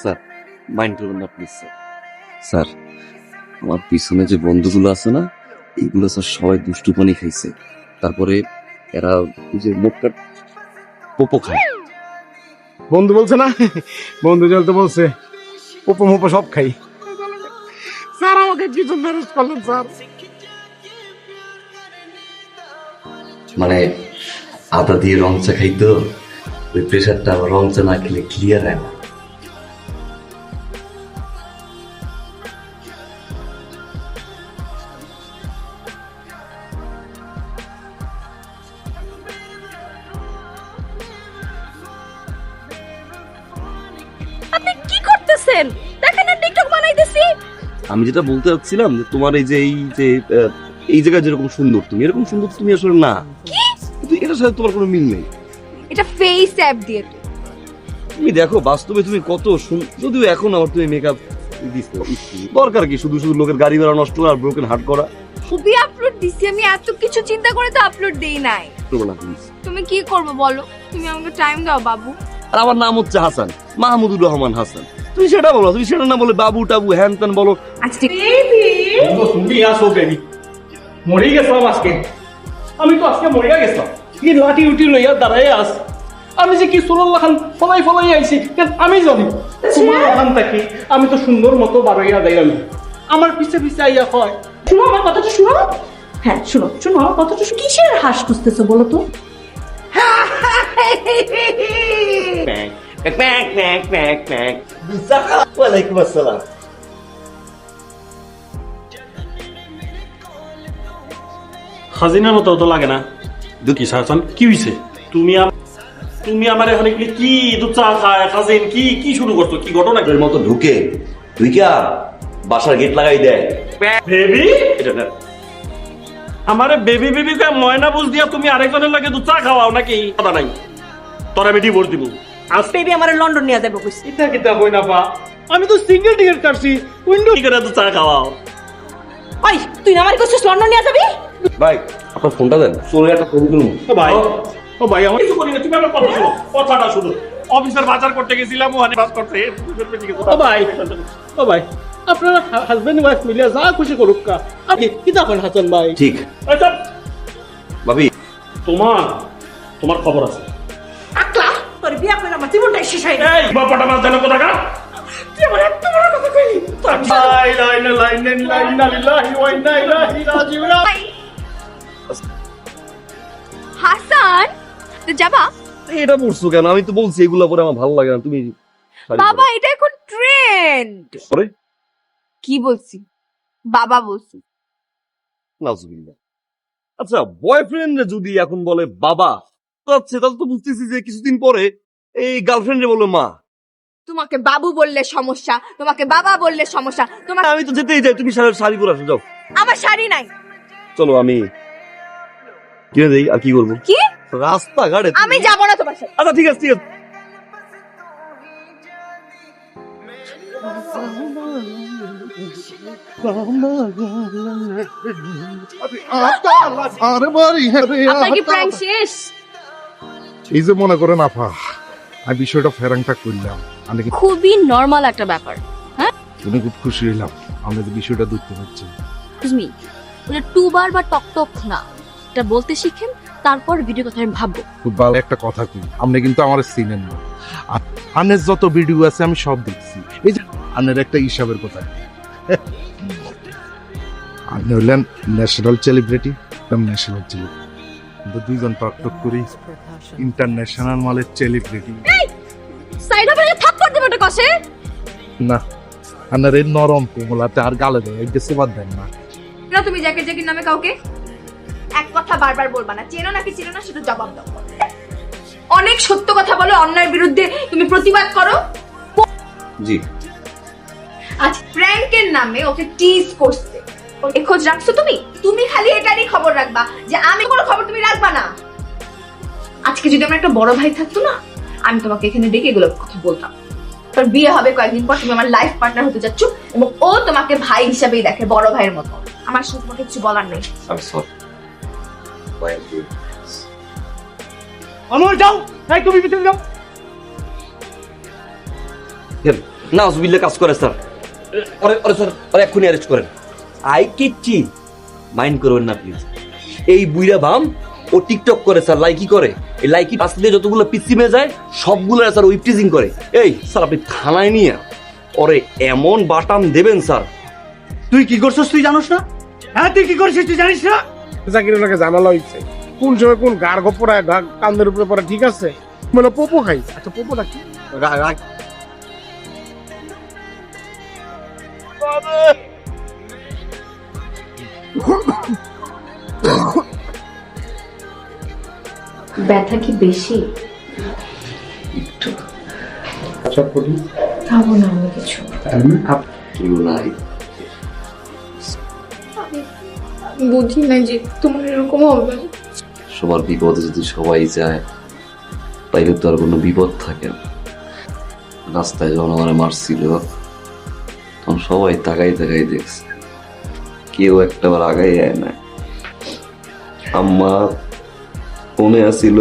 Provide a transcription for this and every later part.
Sir mind করুন না please sir sir আমার পিছনে যে বন্ধুগুলো আছে না এইগুলো স্যার সবাই দুষ্টু পানি খাইছে। তারপরে এরা ওই যে পোপো খায়। বন্ধু বলছে না? বন্ধু জল তো বলছে উপম উপ সব খাই। স্যার আমাকে কিছু ম্যানেজ করলেন স্যার। মানে আদা দিয়ে রং চা খাই তো ওই প্রেশারটা রং চা না খেলে ক্লিয়ার হয় না। করতেছেন দেখেন না টিকটক বানাইতেছি। আমি যেটা বলতে চাচ্ছিলাম যে তোমার এই যে এই যে এই জায়গায় যেরকম সুন্দর তুমি এরকম সুন্দর তুমি আসলে না। কিন্তু এটার সাথে তোমার কোনো মিল নেই। এটা ফেস অ্যাপ দিয়ে তুমি দেখো বাস্তবে তুমি কত যদিও এখন আমার তুমি মেকআপ দরকার কি? শুধু শুধু লোকের গাড়ি ভাড়া নষ্ট আর ব্রোকেন হার্ট করা? ছবি আপলোড দিছি আমি এত কিছু চিন্তা করে তো আপলোড দেই নাই। তুমি কি করবে বলো? তুমি আমাকে টাইম দাও বাবু। আর আমার নাম হচ্ছে হাসান মাহমুদুর রহমান হাসান। তুমি সেটা বলো তুমি সেটা না বলে বাবু টাবু হ্যান ত্যান বলো। আচ্ছা ঠিক বন্ধু তুমি আসো বেবি মরে গেছিলাম আজকে। আমি তো আজকে মরে গেছিলাম। কি লাঠি উঠি লইয়া দাঁড়াই আস আমি যে কি সুরল্লা খান ফলাই ফলাই আইছি আমি জানি? তোমার ওখান থেকে আমি তো সুন্দর মতো বারোইয়া যাইলাম আমার পিছে পিছে আইয়া হয়। শুনো আমার কথাটা শুনো। হ্যাঁ শুনো শুনো আমার কথাটা শুনো। কিসের হাস খুঁজতেছো বলো তো? ওয়ালাইকুম আসসালাম খাজিনার মতো তো লাগে না দুঃখী শাসন কি হইছে তুমি তুমি আমার এখানে কি কি দুধ চা খায় খাজিন কি কি শুরু করছ কি ঘটনা কি এর মতো ঢুকে ঢুইকা বাসার গেট লাগাই দেয় বেবি এটা না আমারে বেবি বেবি কে ময়না বুঝ দিয়া তুমি আরেকজনের লাগে দুধ চা খাওয়াও নাকি কথা নাই তোর আমি ডিভোর্স দিব আজ বেবি আমার লন্ডন নিয়ে যাব কইছি। এটা কিতা বই না পা? আমি তো সিঙ্গেল টিকেট কাটছি উইন্ডো করে দুধ চা খাওয়াও? ওই তুই না আমার কইছিস লন্ডন নিয়ে যাবি? ভাই আপনার ফোনটা দেন। চলে একটা ফোন করুন। ও ভাই ও। ভাই আমার কিছু করি না তুমি আমার কথা শুনো কথাটা শুনো। অফিসার বাজার করতে গেছিলাম ওখানে বাস করতে ও ভাই ও ভাই আপনারা হাজবেন্ড ওয়াইফ মিলে যা খুশি করুক কা। আপনি কি দেখেন হাসান ভাই? ঠিক। আচ্ছা ভাবি। তোমার তোমার খবর আছে। তোর বিয়া করে আমার জীবনটাই শেষ হয়ে গেছে। এই বাপাটা জানো তুই আমার এত বড় কথা কইলি। তোর লাই লাই লাই লাই লাই লাই ইন্না লিল্লাহি ওয়া ইন্না ইলাইহি রাজিউন হাসান তো যাবা? এটা পড়ছো কেন? আমি তো বলছি এগুলো পরে আমার ভালো লাগে না তুমি বাবা এটা এখন ট্রেন্ড। পরে? কি বলছি? বাবা বলছি। নাজুবিল্লাহ। আচ্ছা বয়ফ্রেন্ড যদি এখন বলে বাবা তো আচ্ছা তাহলে তো বুঝতেছি যে কিছুদিন পরে এই গার্লফ্রেন্ডে বলবে মা। তোমাকে বাবু বললে সমস্যা তোমাকে বাবা বললে সমস্যা তোমার আমি তো যেতেই যাই তুমি শাড়ি শাড়ি পরে আসো যাও। আমার শাড়ি নাই। চলো আমি কিনে দেই আর কি করব? কি? রাস্তাঘাটে তুমি- আমি যাব না তোমার সাথে। আচ্ছা ঠিক আছে ঠিক আছে। আপনার কি প্র্যাঙ্ক শেষ? এই যে মনে করেন আফা আমি বিষয়টা ফেরাংটা করলাম। আমি খুবই নর্মাল একটা ব্যাপার শুনে খুব খুশি হইলাম আমরা যে বিষয়টা ধরতে পারছি। মি ওটা টু বার বা টক টক না এটা বলতে শিখেন তারপর ভিডিও কথা আমি ভাববো। খুব ভালো একটা কথা কই। আপনি কিন্তু আমার চিনেন না আনের যত ভিডিও আছে আমি সব দেখছি। এই যে আনের একটা হিসাবের কথা। আপনি হইলেন ন্যাশনাল সেলিব্রিটি ন্যাশনাল সেলিব্রিটি দুইজন টক টক করি। ইন্টারন্যাশনাল মালের সেলিব্রিটি সাইড হবে থাপ্পড় দেবে ওটা কষে? না আনের এই নরম কোমলাতে আর গালে দেয় এই গেছে বাদ দেন না। না তুমি জ্যাকেট জ্যাকেট নামে কাউকে? এক কথা বারবার বলবা না চেনো নাকি চেনো না শুধু জবাব দাও। অনেক সত্য কথা বলো অন্যায়ের বিরুদ্ধে তুমি প্রতিবাদ করো। জি। আজ প্র্যাঙ্কের নামে ওকে টিজ করছে। এ খোঁজ রাখছো তুমি? তুমি খালি এটারই খবর রাখবা যে আমি কোনো খবর তুমি রাখবা না। আজকে যদি আমার একটা বড় ভাই থাকতো না আমি তোমাকে এখানে ডেকে এগুলো কথা বলতাম। তোর বিয়ে হবে কয়েকদিন পর তুমি আমার লাইফ পার্টনার হতে যাচ্ছ এবং ও তোমাকে ভাই হিসাবেই দেখে বড় ভাইয়ের মতো। আমার সাথে তোমাকে কিছু বলার নেই। অনুর যাও! এই তুমি ভিতরে যাও! না অসবিল্লা কাজ করে স্যার। ওরে ওরে স্যার ওরে এক্ষুনি অ্যারেস্ট করেন। আই কিচ্ছি। মাইন্ড করবেন না প্লিজ এই বুইরা বাম ও টিকটক করে স্যার লাইকি করে। এই লাইকি রাস্তা দিয়ে যতগুলো পিসিমে যায় সবগুলো স্যার ওই টিজিং করে। এই স্যার আপনি থানায় নিয়ে ওরে এমন বাটাম দেবেন স্যার। তুই কি করছিস তুই জানোস না? হ্যাঁ তুই কি করছিস তুই জানিস না? জাকির লাগে ঝামেলা হয়েছে কোন সময় কোন গার গপড়ায় কান্দের উপরে পড়া ঠিক আছে? মানে পোপো খাই। আচ্ছা পোপোটা কি ব্যথা কি বেশি? আচ্ছা করি খাব না আমি কিছু। কেউ নাই। বুঝি না যে তোমার এরকম হবে। সবার বিপদে যদি সবাই যায় তাইলে তো আর কোনো বিপদ থাকে না। রাস্তায় যখন আমার মারছিল তখন সবাই তাকাই তাকাই দেখছে। কেউ একটা বার আগাই যায় না। আম্মা ফোনে আসিল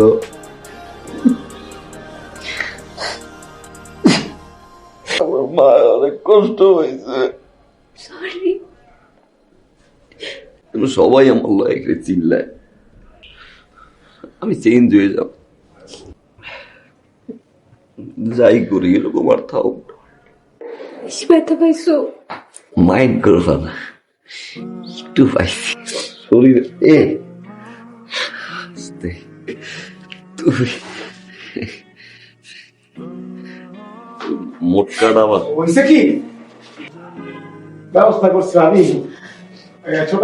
আমার মা অনেক কষ্ট হয়েছে। সবাই আমার লাইফে চিল্লায়। আমি চেঞ্জ হয়ে যাব। যাই করি এরকম আর থাও মাইন্ড করবা না। একটু পাইছি শরীর এ। তুই মোটকাটা আমার হয়েছে কি? ব্যবস্থা করছি আমি। ছোট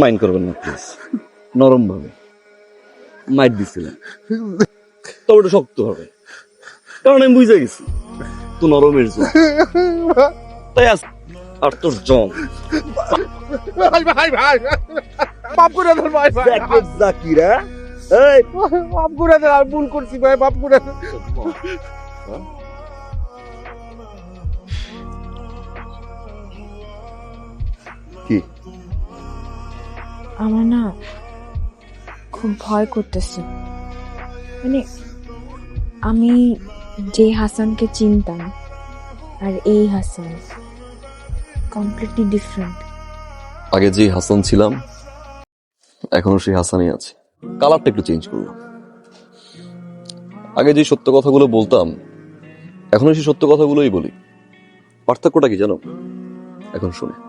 মাইন্ড করবেন না প্লিজ নরম ভাবে মাইট দিছিলেন। তবে ওটা শক্ত হবে। কারণ আমি বুঝে গেছি তো নরমের জন্য তাই আস আর তোর জম ভাই ভাই ভাই বাপ করে দেন ভাই ভাই। জাকিরা এই। বাপ করে দেন আর ভুল করছি ভাই বাপ করে আমার না খুব ভয় করতেছে। মানে আমি যে হাসানকে চিনতাম আর এই হাসান কমপ্লিটলি ডিফারেন্ট আগে যে হাসান ছিলাম, এখনও সেই হাসানই আছে। কালারটা একটু চেঞ্জ করলাম। আগে যে সত্য কথাগুলো বলতাম এখনও সেই সত্য কথাগুলোই বলি। পার্থক্যটা কি জানো? এখন শুনে।